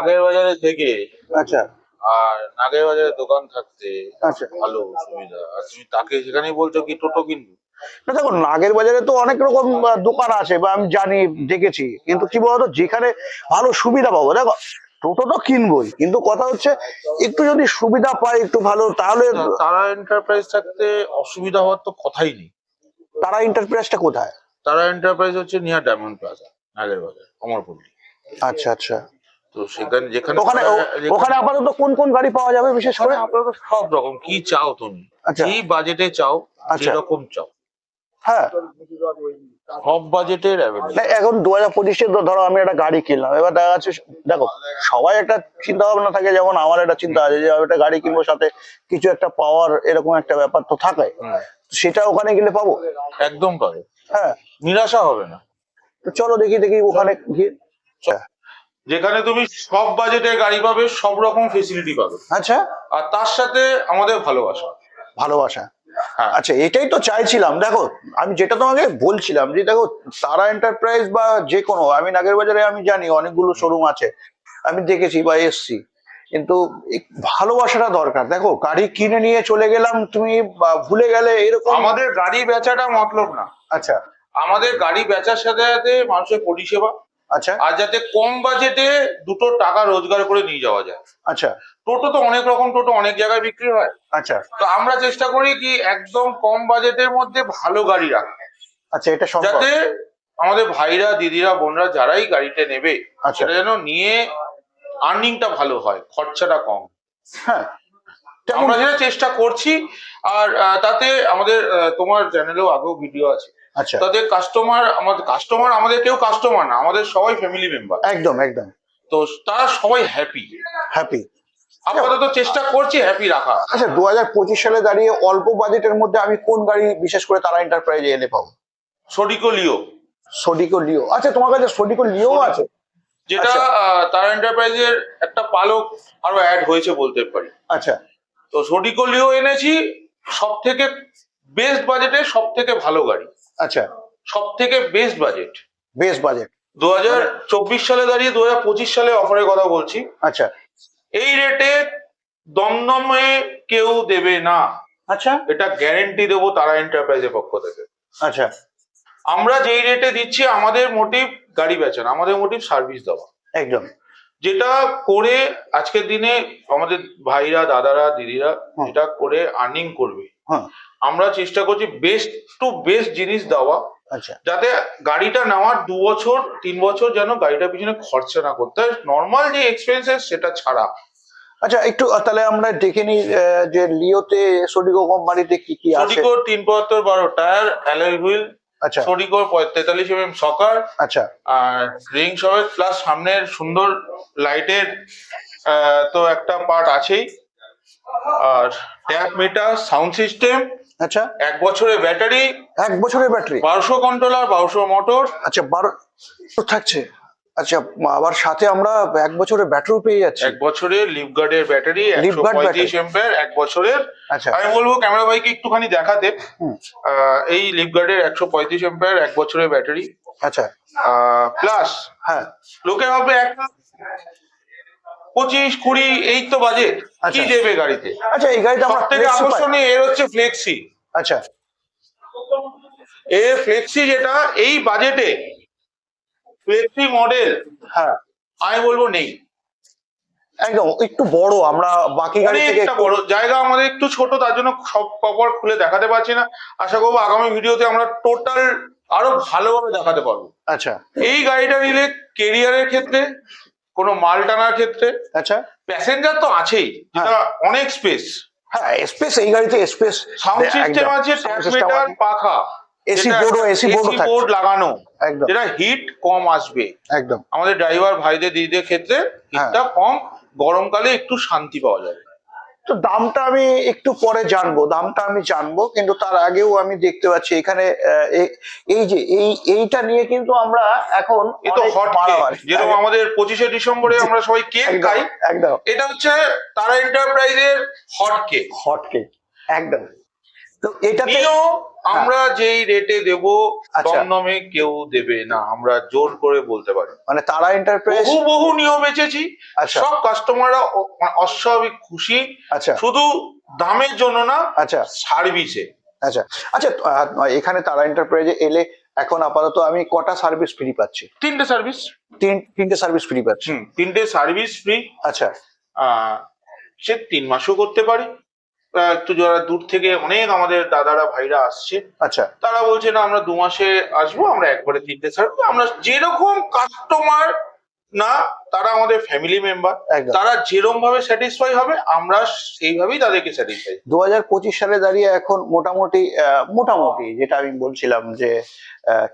নাগের বাজারে থেকে আচ্ছা। আর নাগের বাজারে দোকান থাকতে আচ্ছা। ভালো সুবিধা। আর তুমি তাকে সেখানেই বলছো কি টোটো কিনবো? না দেখো নাগের বাজারে তো অনেক রকম দোকান আছে বা আমি জানি দেখেছি। কিন্তু কি বলতো যেখানে ভালো সুবিধা পাবো। দেখো টোটো তো কিনবোই কিন্তু কথা হচ্ছে একটু যদি সুবিধা পাই একটু ভালো তাহলে তারা এন্টারপ্রাইজ থাকতে অসুবিধা হওয়ার তো কথাই নেই। তারা ইন্টারপ্রাইজটা কোথায়? তারা এন্টারপ্রাইজ হচ্ছে নিয়ার ডায়মন্ড প্লাজা নাগের বাজার অমরপল্লী। আচ্ছা আচ্ছা। তো সেখানে যেখানে ওখানে ওখানে আপাতত কোন কোন গাড়ি পাওয়া যাবে বিশেষ করে? আপাতত সব রকম। কি চাও তুমি? আচ্ছা। কি বাজেটে চাও আচ্ছা। যেরকম চাও। হ্যাঁ। সব বাজেটের না, এখন দু হাজার পঁচিশে ধরো আমি একটা গাড়ি কিনলাম। এবার দেখা যাচ্ছে দেখো সবাই একটা চিন্তা ভাবনা থাকে যেমন আমার একটা চিন্তা আছে যে আমি একটা গাড়ি কিনবো সাথে কিছু একটা পাওয়ার এরকম একটা ব্যাপার তো থাকে। সেটা ওখানে গেলে পাবো? একদম পাবে। হ্যাঁ। নিরাশা হবে না। তো চলো দেখি দেখি ওখানে গিয়ে। যেখানে তুমি সব বাজেটের গাড়ি পাবে সব রকম ফেসিলিটি পাবে। আচ্ছা। আর তার সাথে আমাদের ভালোবাসা। ভালোবাসা। হ্যাঁ। আচ্ছা এটাই তো চাইছিলাম। দেখো আমি যেটা তোমাকে বলছিলাম যে দেখো তারা এন্টারপ্রাইজ বা যে কোনো আমি নাগের বাজারে আমি জানি অনেকগুলো শোরুম আছে। আমি দেখেছি বা এসছি। কিন্তু ভালোবাসাটা দরকার। দেখো গাড়ি কিনে নিয়ে চলে গেলাম তুমি বা ভুলে গেলে এরকম আমাদের গাড়ি বেচাটা মতলব না। আচ্ছা। আমাদের গাড়ি বেচার সাথে সাথে মানুষের পরিষেবা। আচ্ছা। আর যাতে কম বাজেটে দুটো টাকা রোজগার করে নিয়ে যাওয়া যায়। আচ্ছা। টোটো তো অনেক রকম টোটো অনেক জায়গায় বিক্রি হয়। আচ্ছা। তো আমরা চেষ্টা করি কি একদম কম বাজেটের মধ্যে ভালো গাড়ি রাখা আচ্ছা এটা যাতে আমাদের ভাইরা দিদিরা বোনরা যারাই গাড়িটা নেবে আচ্ছা। সেটা যেন নিয়ে আর্নিংটা ভালো হয় খরচাটা কম। হ্যাঁ আমরা যেটা চেষ্টা করছি আর তাতে আমাদের তোমার চ্যানেলেও আগেও ভিডিও আছে। আচ্ছা তাতে কাস্টমার আমাদের কাস্টমার আমাদের কেউ কাস্টমার না আমাদের সবাই ফ্যামিলি মেম্বার একদম একদম। তো তারা সবাই হ্যাপি হ্যাপি আপাতত চেষ্টা করছি হ্যাপি রাখা। আচ্ছা দু হাজার পঁচিশ সালে দাঁড়িয়ে অল্প বাজেটের মধ্যে আমি কোন গাড়ি বিশেষ করে তারা এন্টারপ্রাইজে এলে পাবো? সডিকো লিও সোডিকো লিও আচ্ছা তোমার কাছে সোডিকো লিও আছে? যেটা আচ্ছা। তারা এন্টারপ্রাইজের একটা পালক আরও অ্যাড হয়েছে বলতে পারি। আচ্ছা। তো সডিকো লিও এনেছি সব থেকে বেস্ট বাজেটে সব থেকে ভালো গাড়ি। আচ্ছা। সব থেকে বেস্ট বাজেট বেস্ট বাজেট দু হাজার চব্বিশ সালে দাঁড়িয়ে দু হাজার পঁচিশ সালে অফারের কথা বলছি। আচ্ছা। এই রেটে দমদমে কেউ দেবে না। আচ্ছা। এটা গ্যারেন্টি দেবো তারা এন্টারপ্রাইজের পক্ষ থেকে। আচ্ছা। আমরা যেই রেটে দিচ্ছি আমাদের মোটিভ গাড়ি বেচা না আমাদের মোটিভ সার্ভিস দেওয়া। একদম। যেটা করে আজকের দিনে আমাদের ভাইরা দাদারা দিদিরা হুম। এটা করে আর্নিং করবে। হ্যাঁ। আমরা চেষ্টা করছি বেস্ট টু বেস্ট জিনিস দেওয়া। আচ্ছা। যাতে গাড়িটা নেওয়ার দু বছর তিন বছর যেন গাড়িটার পিছনে খরচা না করতে হয়। নর্মাল যে এক্সপেন্সেস সেটা ছাড়া। আচ্ছা একটু তাহলে আমরা দেখে নিই যে লিওতে সোডিকো কোম্পানিতে কি কি আছে? সডিকোর তিন বারো টায়ার অ্যালয় হুইল আচ্ছা। সডিকোর তেতাল্লিশ এম সকার আচ্ছা। আর রিং সবের প্লাস সামনের সুন্দর লাইটের তো একটা পার্ট আছেই। আর ট্যাপ মিটার সাউন্ড সিস্টেম আচ্ছা। এক বছরের ব্যাটারি এক বছরের ব্যাটারি বারোশো কন্ট্রোলার বারোশো মোটর আচ্ছা বারো থাকছে। আচ্ছা আবার সাথে আমরা এক বছরের ব্যাটারিও পেয়ে যাচ্ছি। এক বছরের লিপগার্ডের ব্যাটারি একশো লিফগার্ড এম্পের এক বছরের। আচ্ছা। আমি বলব ক্যামেরা ভাইকে একটুখানি দেখাতে। এই লিপগার্ডের একশো পঁয়ত্রিশ এম্পের এক বছরের ব্যাটারি আচ্ছা। প্লাস হ্যাঁ। লোকে ভাববে এক পঁচিশ কুড়ি এই তো বাজেট কি আচ্ছা। দেবে গাড়িতে? আচ্ছা এই গাড়িটা সব থেকে আকর্ষণীয় এর হচ্ছে ফ্লেক্সি আচ্ছা। এ ফ্লেক্সি যেটা এই বাজেটে ফ্লেক্সি মডেল হ্যাঁ। আমি বলব নেই। একদম একটু বড় আমরা বাকি গাড়ি থেকে একটু- বড় জায়গা আমাদের একটু ছোট তার জন্য সব কভার খুলে দেখাতে পারছি না। আশা করব আগামী ভিডিওতে আমরা টোটাল আরও ভালোভাবে দেখাতে পারব। আচ্ছা। এই গাড়িটা নিলে কেরিয়ারের ক্ষেত্রে কোনো মাল টানার ক্ষেত্রে আচ্ছা। প্যাসেঞ্জার তো আছেই যেটা অনেক স্পেস হ্যাঁ স্পেস এই গাড়িতে স্পেস সাউন্ড সিস্টেম আছে। পাখা। AC board ও- AC board বোর্ড লাগানো একদম। যেটা হিট কম আসবে। একদম। আমাদের ড্রাইভার ভাইদের দিদিদের ক্ষেত্রে হিটটা কম গরমকালে একটু শান্তি পাওয়া যাবে। তো দামটা আমি একটু পরে জানব দামটা আমি জানব কিন্তু তার আগেও আমি দেখতে পাচ্ছি এখানে এই যে এই এইটা নিয়ে কিন্তু আমরা এখন। যেরকম আমাদের পঁচিশে ডিসেম্বরে আমরা সবাই কেক খাই একদম। এটা হচ্ছে তারা এন্টারপ্রাইজের হট কেক হট কেক একদম। তো এটাতে নিও আমরা যেই রেটে দেব। কম দামে কেউ দেবে না। আমরা জোর করে বলতে পারি। মানে তারা এন্টারপ্রাইজ বহু বহু নিয়ম বেচেছি আচ্ছা। সব কাস্টমাররা অস্বাভাবিক খুশি। আচ্ছা। শুধু দামের জন্য না আচ্ছা। সার্ভিসে আচ্ছা। আচ্ছা এখানে তারা এন্টারপ্রাইজে এলে এখন আপাতত আমি কটা সার্ভিস ফ্রি পাচ্ছি? তিনটে সার্ভিস তিন তিনটে সার্ভিস ফ্রি পাচ্ছি। তিনটে সার্ভিস ফ্রি আচ্ছা। সে তিন মাসও করতে পারি। একটু যারা দূর থেকে অনেক আমাদের দাদারা ভাইরা আসছে আচ্ছা। তারা বলছে না আমরা দু মাসে আসব আমরা একবারে তিনটে সার্ভিস আমরা যেরকম কাস্টমার না তারা আমাদের ফ্যামিলি মেম্বার তারা যেরকম ভাবে স্যাটিসফাই হবে আমরা সেইভাবেই তাদেরকে স্যাটিসফাই দু হাজার পঁচিশ সালে দাঁড়িয়ে এখন মোটামুটি মোটামুটি যেটা আমি বলছিলাম যে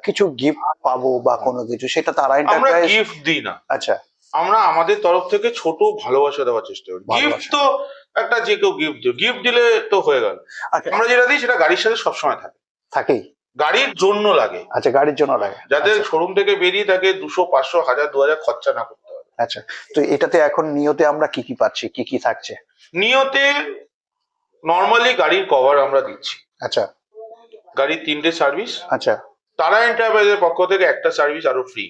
কিছু গিফট পাবো বা কোনো কিছু সেটা তারা আমরা গিফট দিই না। আচ্ছা। আমরা আমাদের তরফ থেকে ছোট ভালোবাসা দেওয়ার চেষ্টা করি। গিফট তো একটা যে কেউ গিফট দিও গিফট দিলে তো হয়ে গেল। আচ্ছা। আমরা যেটা দিই সেটা গাড়ির সাথে সবসময় থাকে। থাকেই। গাড়ির জন্য লাগে। আচ্ছা গাড়ির জন্য লাগে। যাতে আচ্ছা, শোরুম থেকে বেরিয়ে তাকে দুশো পাঁচশো হাজার দু হাজার খরচা না করতে হবে। আচ্ছা তো এটাতে এখন নিয়তে আমরা কি কি পাচ্ছি? কি কি থাকছে? নিয়তে নর্মালি গাড়ির কভার আমরা দিচ্ছি। আচ্ছা। গাড়ির তিনটে সার্ভিস আচ্ছা। তারা এন্টারপ্রাইজের পক্ষ থেকে একটা সার্ভিস আরও ফ্রি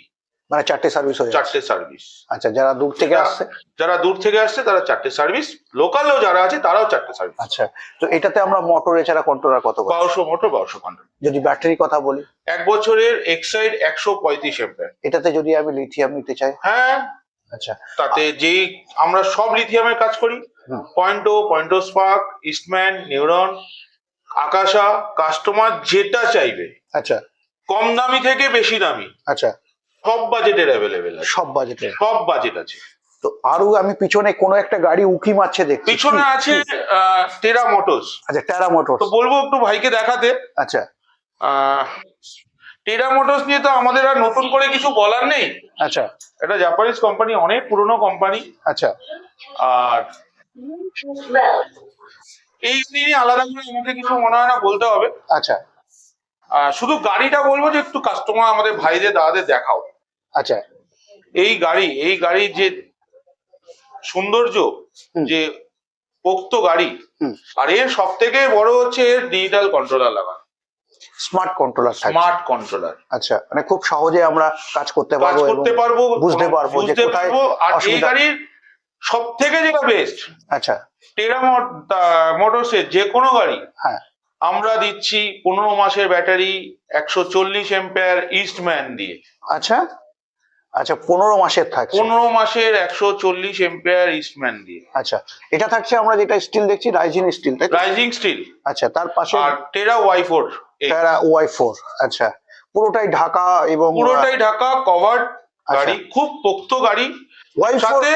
মানে চারটে সার্ভিস হয়ে চারটে সার্ভিস আচ্ছা যারা দূর থেকে আসছে যারা দূর থেকে আসছে তারা চারটে সার্ভিস লোকালেও যারা আছে তারাও চারটে সার্ভিস আচ্ছা তো এটাতে আমরা মোটর এছাড়া কন্ট্রোলার কত? বারোশো মোটর বারোশো কন্ট্রোল যদি ব্যাটারি কথা বলি। এক বছরের এক্সাইড একশো পঁয়ত্রিশ এম্পিয়ার এটাতে যদি আমি লিথিয়াম নিতে চাই? হ্যাঁ। আচ্ছা। তাতে যেই আমরা সব লিথিয়ামের কাজ করি। পয়েন্টো পয়েন্টো স্পার্ক ইস্টম্যান নিউরন আকাশা কাস্টমার যেটা চাইবে। আচ্ছা। কম দামি থেকে বেশি দামি। আচ্ছা। সব বাজেটের অ্যাভেলেবেল আছে। সব বাজেটে সব বাজেট আছে। তো আরও আমি পিছনে কোনো একটা গাড়ি উকি মারছে দেখছি। পিছনে? আছে টেরা মোটরস আচ্ছা টেরা মোটর তো বলব একটু ভাইকে দেখাতে। আচ্ছা। টেরা মোটরস নিয়ে তো আমাদের আর নতুন করে কিছু বলার নেই। আচ্ছা। এটা জাপানিজ কোম্পানি অনেক পুরনো কোম্পানি আচ্ছা। আর এই নিয়ে আলাদা করে আমাকে কিছু মনে হয় না বলতে হবে। আচ্ছা। শুধু গাড়িটা বলব যে একটু কাস্টমার আমাদের ভাইদের দাদাদের দেখাও। আচ্ছা। এই গাড়ি এই গাড়ির যে সৌন্দর্য যে পোক্ত গাড়ি আর এর সব থেকে বড় হচ্ছে এর ডিজিটাল কন্ট্রোলার লাগানো। স্মার্ট কন্ট্রোলার স্মার্ট কন্ট্রোলার আচ্ছা মানে খুব সহজে আমরা কাজ করতে পারব করতে পারব বুঝতে পারব যে কোথায় আর এই গাড়ির সব থেকে যেটা বেস্ট আচ্ছা। টেরা মোটরসের যে কোনো গাড়ি হ্যাঁ। আমরা দিচ্ছি পনেরো মাসের ব্যাটারি একশো চল্লিশ এম্পেয়ার ইস্টম্যান দিয়ে। আচ্ছা। আচ্ছা পনেরো মাসের থাকছে। পনেরো মাসের একশো চল্লিশ এম্পেয়ার ইস্টম্যান দিয়ে। আচ্ছা এটা থাকছে আমরা যেটা স্টিল দেখছি রাইজিং স্টিল তাই রাইজিং স্টিল আচ্ছা তার পাশে Terra Y four Terra Y four আচ্ছা। পুরোটাই ঢাকা এবং পুরোটাই ঢাকা কভার্ড আচ্ছা। গাড়ি খুব পোক্ত গাড়ি। ওয়াই সাথে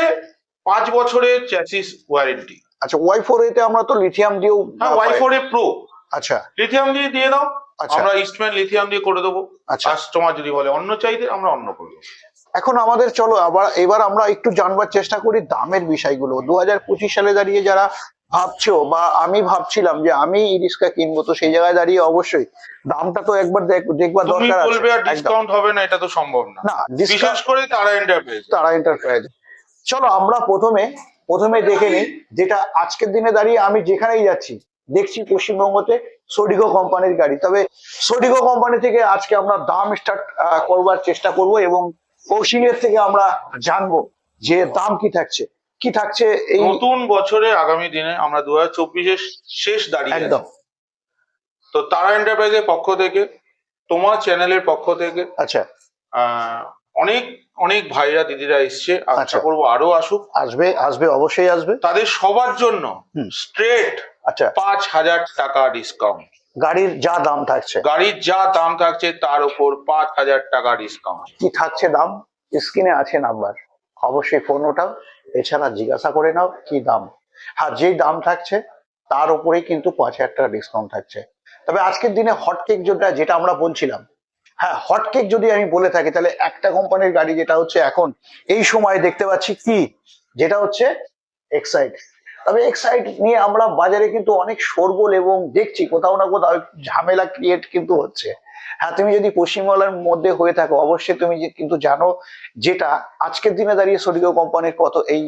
পাঁচ বছরের চ্যাসিস ওয়ারেন্টি আচ্ছা ওয়াই ফোর এতে আমরা তো লিথিয়াম দিয়েও হ্যাঁ ওয়াই ফোর এ প্রো আচ্ছা। লিথিয়াম দিয়ে দিয়ে দাও। আচ্ছা। আমরা ইস্টম্যান লিথিয়াম দিয়ে করে দেবো। আচ্ছা। কাস্টমার যদি বলে অন্য চাইতে আমরা অন্য করে দেবো। এখন আমাদের চলো আবার এবার আমরা একটু জানবার চেষ্টা করি দামের বিষয়গুলো। দু হাজার পঁচিশ সালে দাঁড়িয়ে যারা ভাবছ বা আমি ভাবছিলাম যে আমি ই রিক্সা কিনবো তো সেই জায়গায় দাঁড়িয়ে অবশ্যই দামটা তো একবার দেখবার দরকার আছে বলবে আর ডিসকাউন্ট হবে না এটা তো সম্ভব না। না বিশেষ করে তারা এন্টারপ্রাইজ তারা এন্টারপ্রাইজ চলো আমরা প্রথমে প্রথমে দেখে নিই যেটা আজকের দিনে দাঁড়িয়ে আমি যেখানেই যাচ্ছি দেখছি পশ্চিমবঙ্গতে সোডিগো কোম্পানির গাড়ি। তবে সোডিগো কোম্পানি থেকে আজকে আমরা দাম স্টার্ট করবার চেষ্টা করব এবং কৌশিকের থেকে আমরা জানব যে দাম কি থাকছে। কি থাকছে এই নতুন বছরে আগামী দিনে আমরা দু হাজার চব্বিশের শেষ দাঁড়িয়ে একদম। তো তারা এন্টারপ্রাইজের পক্ষ থেকে তোমার চ্যানেলের পক্ষ থেকে আচ্ছা। অনেক অনেক ভাইরা দিদিরা এসছে। আচ্ছা। করব আরও আসুক। আসবে আসবে অবশ্যই আসবে। তাদের সবার জন্য স্ট্রেট আচ্ছা। পাঁচ হাজার টাকা ডিসকাউন্ট গাড়ির যা দাম থাকছে। গাড়ির যা দাম থাকছে তার উপর পাঁচ হাজার টাকা ডিসকাউন্ট কি থাকছে দাম? স্ক্রিনে আছে নাম্বার। অবশ্যই ফোন ওঠাও এছাড়া জিজ্ঞাসা করে নাও কি দাম। হ্যাঁ যেই দাম থাকছে তার উপরেই কিন্তু পাঁচ হাজার টাকা ডিসকাউন্ট থাকছে। তবে আজকের দিনে হট কেক যেটা যেটা আমরা বলছিলাম হ্যাঁ হট কেক যদি আমি বলে থাকি তাহলে একটা কোম্পানির গাড়ি যেটা হচ্ছে এখন এই সময় দেখতে পাচ্ছি কি? যেটা হচ্ছে এক্সাইড তবে এক্সাইড নিয়ে আমরা বাজারে কিন্তু অনেক শোরগোল এবং দেখছি, কোথাও না কোথাও ঝামেলা ক্রিয়েট কিন্তু হচ্ছে। হ্যাঁ তুমি যদি পশ্চিমবাংলার মধ্যে হয়ে থাকো, অবশ্যই তুমি কিন্তু জানো যেটা আজকের দিনে দাঁড়িয়ে সোডিগো কোম্পানির কত এই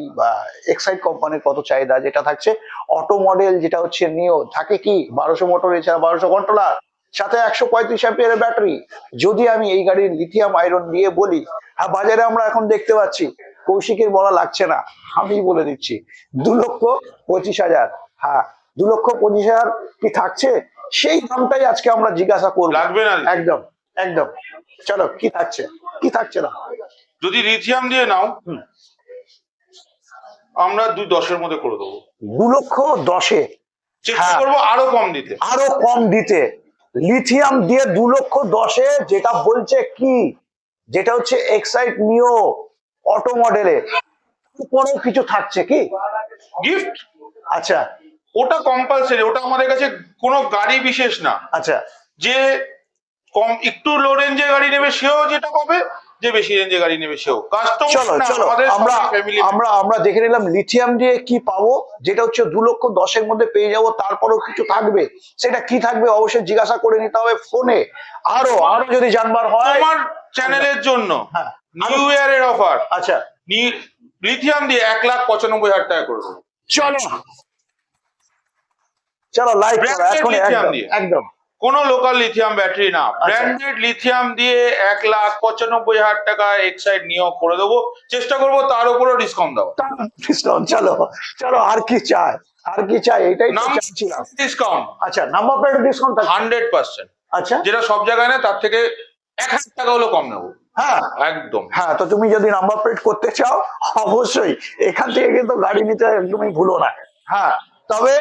এক্সাইড কোম্পানির কত চাহিদা যেটা থাকছে। অটো মডেল যেটা হচ্ছে নিও থাকে কি? বারোশো মোটর এছাড়া বারোশো কন্ট্রোলার সাথে একশো পঁয়ত্রিশ অ্যাম্পিয়ারের ব্যাটারি যদি আমি এই গাড়ির লিথিয়াম আয়রন নিয়ে বলি হ্যাঁ বাজারে আমরা এখন দেখতে পাচ্ছি কৌশিকের বলা লাগছে না। আমি বলে দিচ্ছি দু লক্ষ পঁচিশ হাজার। হ্যাঁ দু লক্ষ পঁচিশ হাজার কি থাকছে? সেই দামটাই আজকে আমরা জিজ্ঞাসা করব। লাগবে না। একদম একদম। চলো কি থাকছে? কি থাকছে না? যদি লিথিয়াম দিয়ে নাও আমরা দুই দশের মধ্যে করে দেবো। দু লক্ষ দশে। চেষ্টা হ্যাঁ। করব আরও কম দিতে। আরও কম দিতে। লিথিয়াম দিয়ে দু লক্ষ দশে যেটা বলছে কি? যেটা হচ্ছে এক্সাইট নিও অটো মডেলে কোনো কিছু থাকছে কি? গিফট আচ্ছা। ওটা কম্পালসারি ওটা আমাদের কাছে কোনো গাড়ি বিশেষ না। আচ্ছা। যে কম একটু লো রেঞ্জের গাড়ি নেবে সেও যেটা পাবে যে বেশি রেঞ্জের গাড়ি নেবে সেও। চলো চলো আমরা আমরা আমরা দেখে নিলাম লিথিয়াম দিয়ে কি পাবো যেটা হচ্ছে দু লক্ষ দশের মধ্যে পেয়ে যাব তারপরেও কিছু থাকবে। সেটা কি থাকবে অবশ্যই জিজ্ঞাসা করে নিতে হবে ফোনে। আরও আরও যদি জানবার হয় আমার চ্যানেলের জন্য নিউ ইয়ারের অফার আচ্ছা। লিথিয়াম দিয়ে এক লাখ পঁচানব্বই হাজার টাকা করে চলো। চলো এখন একদম দিয়ে। একদম। কোনো লোকাল লিথিয়াম ব্যাটারি না। আচ্ছা। ব্র্যান্ডেড লিথিয়াম দিয়ে এক লাখ পঁচানব্বই হাজার টাকা এক্সাইড নিয়োগ করে দেবো। চেষ্টা করব তার উপরেও ডিসকাউন্ট দেওয়া ডিসকাউন্ট চলো চলো আর কি চাই? আর কি চাই? এটাই ডিসকাউন্ট আচ্ছা number plate discount hundred percent আচ্ছা। যেটা সব জায়গায় না তার থেকে এক হাজার টাকা হলো কম নেব। হ্যাঁ। একদম। হ্যাঁ তো তুমি যদি নাম্বার প্লেট করতে চাও অবশ্যই এখান থেকে কিন্তু গাড়ি নিতে একদমই ভুলো না। হ্যাঁ তবে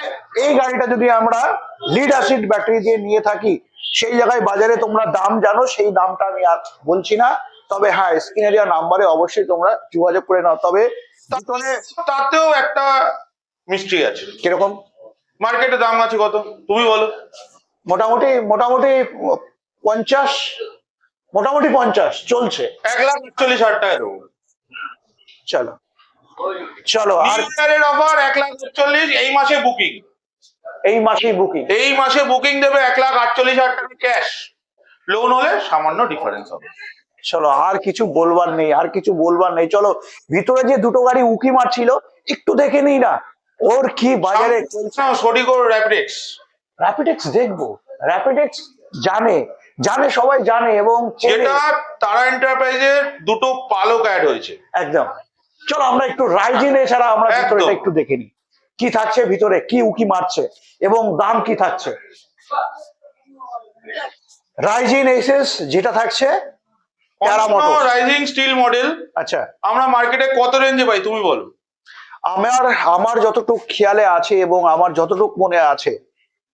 এই গাড়িটা যদি আমরা লিড অ্যাসিড ব্যাটারি দিয়ে নিয়ে থাকি সেই জায়গায় বাজারে তোমরা দাম জানো সেই দামটা আমি আর বলছি না। তবে হ্যাঁ স্ক্রিনে দেওয়া নাম্বারে অবশ্যই তোমরা যোগাযোগ করে নাও। তবে তাতেও একটা মিস্ট্রি আছে। কীরকম? মার্কেটে দাম আছে কত? তুমি বলো। মোটামুটি মোটামুটি পঞ্চাশ মোটামুটি পঞ্চাশ চলছে। এক লাখ একচল্লিশ হাজার টাকা দেবো। চলো। চলো আর ইয়ারের অফার এক লাখ একচল্লিশ এই মাসে বুকিং এই মাসেই বুকিং এই মাসে বুকিং দেবে এক লাখ আটচল্লিশ হাজার টাকা ক্যাশ লোন হলে সামান্য ডিফারেন্স হবে। চলো আর কিছু বলবার নেই আর কিছু বলবার নেই। চলো ভিতরে যে দুটো গাড়ি উকি মারছিল একটু দেখে নিই না? ওর কি বাজারে সডিগো র্যাপিডেক্স র্যাপিডেক্স দেখব। র্যাপিডেক্স জানে জানে সবাই জানে এবং। যেটা তারা এন্টারপ্রাইজের দুটো পালক অ্যাড হয়েছে। একদম। চলো আমরা একটু রাইজিন এছাড়া আমরা। ভিতরেটা একটু দেখে নিই। কি থাকছে ভিতরে? কি উকি মারছে? এবং দাম কি থাকছে? রাইজিন এসএস যেটা থাকছে? রাইজিং স্টিল মডেল আচ্ছা। আমরা মার্কেটে কত রেঞ্জে পাই তুমি বলো। আমার আমার যতটুকু খেয়ালে আছে এবং আমার যতটুকু মনে আছে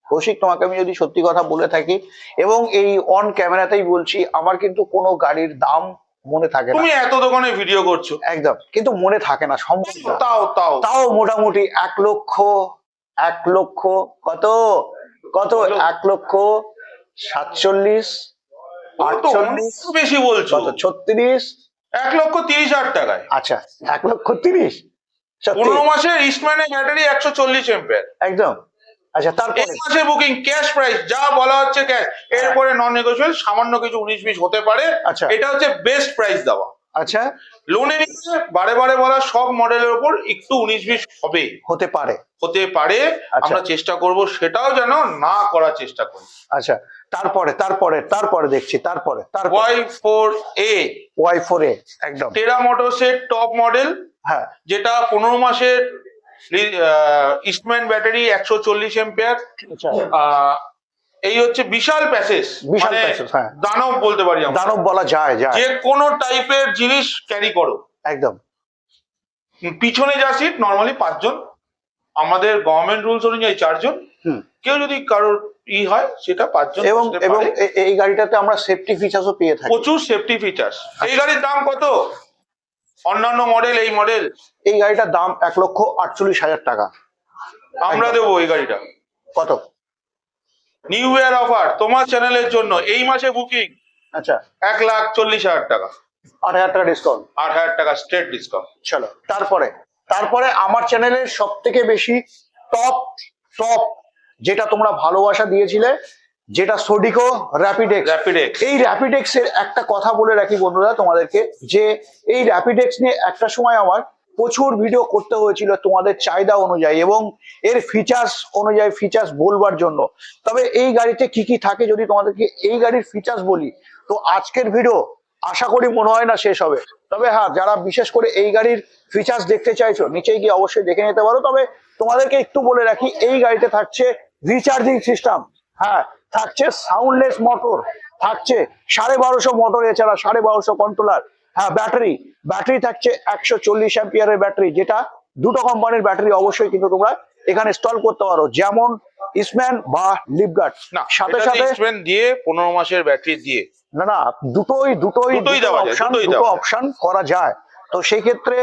কৌশিক তোমাকে আমি যদি সত্যি কথা বলে থাকি এবং এই অন ক্যামেরাতেই বলছি আমার কিন্তু কোনো গাড়ির দাম মনে থাকে না। তুমি এত দোকানে ভিডিও করছ। একদম। কিন্তু মনে থাকে না সম্ভব তাও তাও। তাও মোটামুটি এক লক্ষ এক লক্ষ কত? কত? এক লক্ষ সাতচল্লিশ আটচল্লিশ বেশি বলছো। কত? ছত্রিশ? এক লক্ষ তিরিশ হাজার টাকায়। আচ্ছা এক লক্ষ তিরিশ? পনেরো মাসে ইস্টম্যানের ব্যাটারি একশো চল্লিশ এম্পেয়ার একদম। আচ্ছা এই তারপরে মাসে বুকিং ক্যাশ প্রাইস যা বলা হচ্ছে ক্যাশ এরপরে নন নেগোসিয়েবল সামান্য কিছু উনিশ বিশ হতে পারে। আচ্ছা। এটা হচ্ছে বেস্ট প্রাইস দেওয়া। আচ্ছা। লোনে নিচ্ছে বারে বারে বলা সব মডেলের উপর একটু উনিশ বিশ হবে। হতে পারে। হতে পারে। আচ্ছা। আমরা চেষ্টা করব সেটাও যেন না করার চেষ্টা করি। আচ্ছা তারপরে তারপরে তারপরে দেখছি তারপরে তারপরে। Y four A Y four A একদম। টেরা মোটরসের টপ মডেল হ্যাঁ। যেটা পনেরো মাসের ইস্টম্যান ব্যাটারি একশো চল্লিশ এম্পিয়ার আচ্ছা। এই হচ্ছে বিশাল প্যাসেজ বিশাল মানে হ্যাঁ। দানব বলতে পারি আমরা। দানব বলা যায় যায়। যে কোনো টাইপের জিনিস ক্যারি করো। একদম। পিছনে যা সিট নর্মালি পাঁচজন। আমাদের গভর্নমেন্ট রুলস অনুযায়ী চারজন। কেউ যদি কারোর ই হয় সেটা পাঁচজন এবং এবং এই গাড়িটাতে আমরা সেফটি ফিচার্সও পেয়ে থাকি। প্রচুর সেফটি ফিচার্স এই গাড়ির দাম কত? অন্যান্য মডেল এই মডেল এই গাড়িটার দাম এক লক্ষ আটচল্লিশ হাজার টাকা। আমরা দেবো এই গাড়িটা। কত? নিউ ইয়ার অফার তোমার চ্যানেলের জন্য। এই মাসে বুকিং আচ্ছা। এক লাখ চল্লিশ হাজার টাকা। আট হাজার টাকা ডিসকাউন্ট আট হাজার টাকা স্ট্রেট ডিসকাউন্ট চলো তারপরে তারপরে আমার চ্যানেলের সব থেকে বেশি টপ টপ যেটা তোমরা ভালোবাসা দিয়েছিলে যেটা সোডিকো র্যাপিডেক্স র্যাপিড এক্স এই র্যাপিডেক্স এর একটা কথা বলে রাখি বন্ধুরা তোমাদেরকে যে এই র্যাপিডেক্স নিয়ে একটা সময় আমার প্রচুর ভিডিও করতে হয়েছিল তোমাদের চাহিদা অনুযায়ী এবং এর ফিচার্স অনুযায়ী ফিচার্স বলবার জন্য। তবে এই গাড়িতে কি কি থাকে যদি তোমাদেরকে এই গাড়ির ফিচার্স বলি তো আজকের ভিডিও আশা করি মনে হয় না শেষ হবে। তবে হ্যাঁ যারা বিশেষ করে এই গাড়ির ফিচার্স দেখতে চাইছো নিচেই গিয়ে অবশ্যই দেখে নিতে পারো। তবে তোমাদেরকে একটু বলে রাখি এই গাড়িতে থাকছে রিচার্জিং সিস্টেম হ্যাঁ থাকছে সাউন্ডলেস মোটর থাকছে সাড়ে বারোশো মোটর এছাড়া সাড়ে বারোশো কন্ট্রোলার হ্যাঁ ব্যাটারি ব্যাটারি থাকছে একশো চল্লিশ অ্যাম্পিয়ারের ব্যাটারি যেটা দুটো কোম্পানির ব্যাটারি অবশ্যই কিন্তু তোমরা এখানে ইনস্টল করতে পারো যেমন ইসম্যান বা লিপগার্ড না সাথে সাথে দিয়ে পনেরো মাসের ব্যাটারি দিয়ে। না না দুটোই দুটোই অপশন দুটো অপশন করা যায়। তো সেই ক্ষেত্রে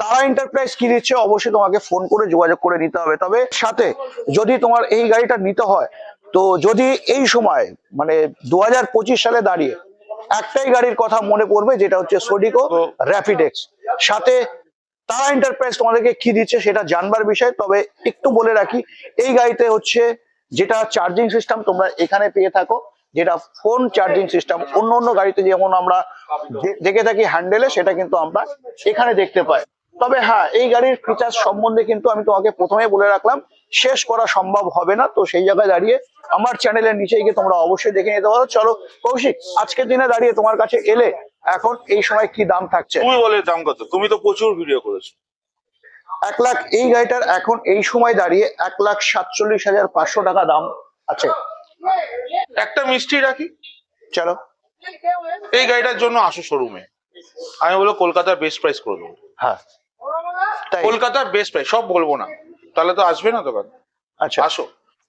তারা এন্টারপ্রাইজ কি দিচ্ছে? অবশ্যই তোমাকে ফোন করে যোগাযোগ করে নিতে হবে। তবে সাথে যদি তোমার এই গাড়িটা নিতে হয় তো যদি এই সময় মানে দু পঁচিশ সালে দাঁড়িয়ে একটাই গাড়ির কথা মনে পড়বে যেটা হচ্ছে সোডিকো র্যাপিডেক্স সাথে তারা এন্টারপ্রাইজ তোমাদেরকে কি দিচ্ছে সেটা জানবার বিষয় তবে একটু বলে রাখি এই গাড়িতে হচ্ছে যেটা চার্জিং সিস্টেম তোমরা এখানে পেয়ে থাকো যেটা ফোন চার্জিং সিস্টেম অন্য অন্য গাড়িতে যেমন আমরা দেখে থাকি হ্যান্ডেলে সেটা কিন্তু আমরা এখানে দেখতে পাই। তবে হ্যাঁ এই গাড়ির ফিচার্স সম্বন্ধে কিন্তু আমি তোমাকে প্রথমে বলে রাখলাম শেষ করা সম্ভব হবে না তো সেই জায়গায় দাঁড়িয়ে আমার চ্যানেলের নিচে গিয়ে তোমরা অবশ্যই দেখে নিতে পারো। চলো কৌশিক আজকের দিনে দাঁড়িয়ে তোমার কাছে এলে এখন এই সময় কি দাম থাকছে? তুমি বলে দাম কত? তুমি তো প্রচুর ভিডিও করেছ। এক লাখ এই গাড়িটার এখন এই সময় দাঁড়িয়ে এক লাখ সাতচল্লিশ হাজার পাঁচশো টাকা দাম আছে। একটা মিষ্টি রাখি? চলো। এই গাড়িটার জন্য আসো শোরুমে আমি বলব কলকাতার বেস্ট প্রাইস করে দেবো। হ্যাঁ। কলকাতার বেস্ট প্রাইস সব বলব না। তাহলে তো আসবে না দোকান। আচ্ছা। আসো।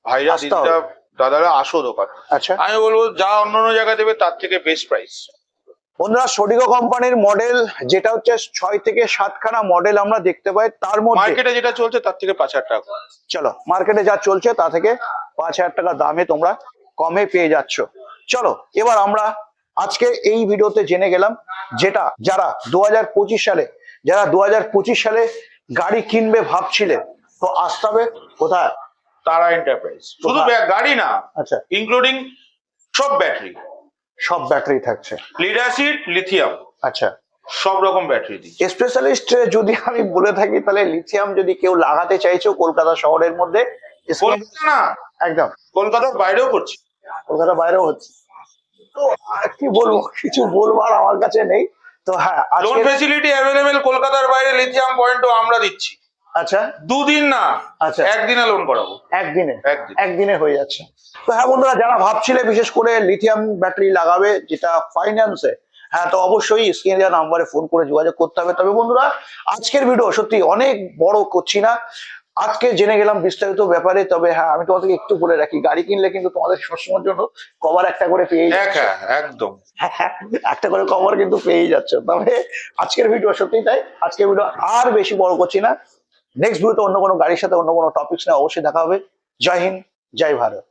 ভাইরা। দিদিরা দাদারা আসো দোকান। আচ্ছা। আমি বলব যা অন্য অন্য জায়গায় দেবে তার থেকে বেস্ট প্রাইস বন্ধুরা সোডিগো কোম্পানির মডেল যেটা হচ্ছে ছয় থেকে সাতখানা মডেল আমরা দেখতে পাই তার মধ্যে মার্কেটে যেটা চলছে তার থেকে পাঁচ হাজার টাকা। চলো মার্কেটে যা চলছে তা থেকে পাঁচ হাজার টাকা দামে তোমরা কমে পেয়ে যাচ্ছ। চলো এবার আমরা আজকে এই ভিডিওতে জেনে গেলাম যেটা যারা দু হাজার পঁচিশ সালে যারা দু হাজার পঁচিশ সালে গাড়ি কিনবে ভাবছিলেন তো আসতে হবে কোথায়? তারা এন্টারপ্রাইজ শুধু। গাড়ি না আচ্ছা। ইনক্লুডিং সব ব্যাটারি সব ব্যাটারি থাকছে। লিড অ্যাসিড লিথিয়াম আচ্ছা। সব রকম ব্যাটারি দিই স্পেশালিস্ট যদি আমি বলে থাকি তাহলে লিথিয়াম যদি কেউ লাগাতে চাইছো কলকাতা শহরের মধ্যে কলকাতা না। একদম। কলকাতার বাইরেও করছি। কলকাতা বাইরেও হচ্ছে। তো আর কি বলব কিছু বলবার আমার কাছে নেই। তো হ্যাঁ লোন ফেসিলিটি অ্যাভেলেবেল কলকাতার বাইরে লিথিয়াম পয়েন্টও আমরা দিচ্ছি। আচ্ছা। দুদিন না আচ্ছা। একদিনে লোন করাবো একদিনে? একদিনে। হয়ে যাচ্ছে। তো হ্যাঁ বন্ধুরা যারা ভাবছিলে বিশেষ করে লিথিয়াম ব্যাটারি লাগাবে যেটা ফাইন্যান্সে হ্যাঁ তো অবশ্যই স্ক্রিনে দেওয়া নাম্বারে ফোন করে যোগাযোগ করতে হবে। তবে বন্ধুরা আজকের ভিডিও সত্যি অনেক বড় করছি না। আজকে জেনে গেলাম বিস্তারিত ব্যাপারে তবে হ্যাঁ আমি তোমাদেরকে একটু বলে রাখি গাড়ি কিনলে কিন্তু তোমাদের সবসময়ের জন্য কভার একটা করে পেয়ে এক হ্যাঁ একদম। একটা করে কভার কিন্তু পেয়েই যাচ্ছে। তবে আজকের ভিডিও সত্যি তাই। আজকের ভিডিও আর বেশি বড় করছি না। নেক্সট ভিডিওতে অন্য কোনো গাড়ির সাথে অন্য কোনো টপিকস নিয়ে অবশ্যই দেখা হবে। জয় হিন্দ, জয় ভারত।